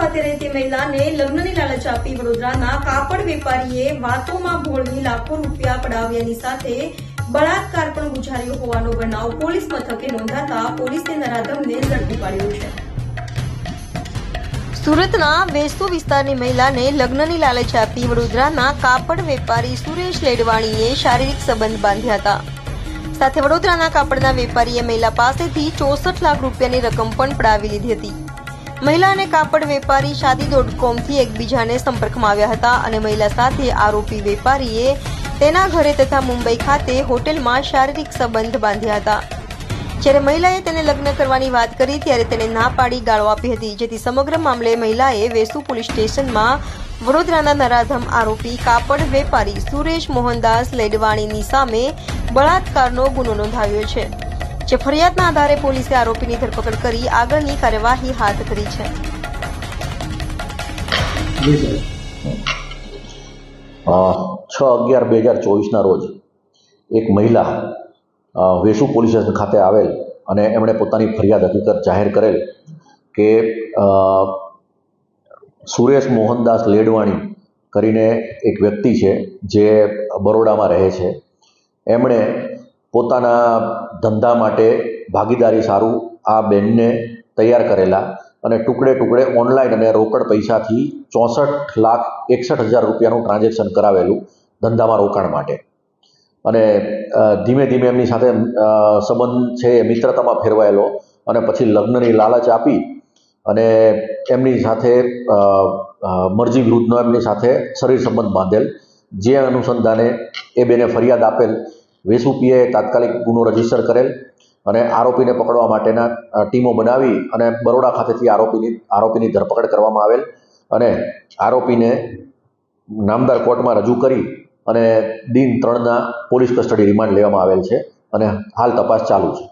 ખાતે રહેતી મહિલાને લગ્નની લાલચ આપી વડોદરાના કાપડ વેપારીએ વાતોમાં ભોળવી લાખો રૂપિયા પડાવ્યાની સાથે બળાત્કાર પણ ગુજાર્યો હોવાનો બનાવ પોલીસ મથકે નોંધાતા પોલીસે નરાધમને ઝડપી પાડ્યો છે. સુરતના વેસુ વિસ્તારની મહિલાને લગ્નની લાલચ આપી વડોદરાના કાપડ વેપારી સુરેશ લેડવાણીએ શારીરિક સંબંધ બાંધ્યા હતા. સાથે વડોદરાના કાપડના વેપારીએ મહિલા પાસેથી ચોસઠ લાખ રૂપિયાની રકમ પણ પડાવી લીધી હતી. મહિલા અને કાપડ વેપારી શાદી ડોટ કોમથી એકબીજાને સંપર્કમાં આવ્યા હતા અને મહિલા સાથે આરોપી વેપારીએ તેના ઘરે તથા મુંબઈ ખાતે હોટેલમાં શારીરિક સંબંધ બાંધ્યા હતા. જ્યારે મહિલાએ તેને લગ્ન કરવાની વાત કરી, ત્યારે તેને ના પાડી ગાળો આપી હતી, જેથી સમગ્ર મામલે મહિલાએ વેસુ પોલીસ સ્ટેશનમાં વડોદરાના નરાધમ આરોપી કાપડ વેપારી સુરેશ મોહનદાસ લેડવાણીની સામે બળાત્કારનો ગુનો નોંધાવ્યો છે. જે ફરિયાદના આધારે પોલીસે આરોપીની ધરપકડ કરી આગળની કાર્યવાહી હાથ ધરી છે. છ અગિયાર બે હજાર ચોવીસના રોજ એક મહિલા વેસુ પોલીસ સ્ટેશન ખાતે આવેલ અને એમણે પોતાની ફરિયાદ હકીકત જાહેર કરેલ કે સુરેશ મોહનદાસ લેડવાણી કરીને એક વ્યક્તિ છે જે બરોડામાં રહે છે. એમણે પોતાના ધંધા માટે ભાગીદારી સારું આ બેનને તૈયાર કરેલા અને ટુકડે ટુકડે ઓનલાઈન અને રોકડ પૈસાથી ચોસઠ લાખ એકસઠ હજાર રૂપિયાનું ટ્રાન્ઝેક્શન કરાવેલું ધંધામાં રોકાણ માટે. અને ધીમે ધીમે એમની સાથે સંબંધ છે એ મિત્રતામાં ફેરવાયેલો અને પછી લગ્નની લાલચ આપી અને એમની સાથે મરજી વિરુદ્ધનો એમની સાથે શરીર સંબંધ બાંધેલ. જે અનુસંધાને એ બેને ફરિયાદ આપેલ વેસુપીએ તાત્કાલિક ગુનો રજિસ્ટર કરેલ અને આરોપીને પકડવા માટેના ટીમો બનાવી અને બરોડા ખાતેથી આરોપીની આરોપીની ધરપકડ કરવામાં આવેલ અને આરોપીને નામદાર કોર્ટમાં રજૂ કરી અને દિન ત્રણના પોલીસ કસ્ટડી રિમાન્ડ લેવામાં આવેલ છે અને હાલ તપાસ ચાલુ છે.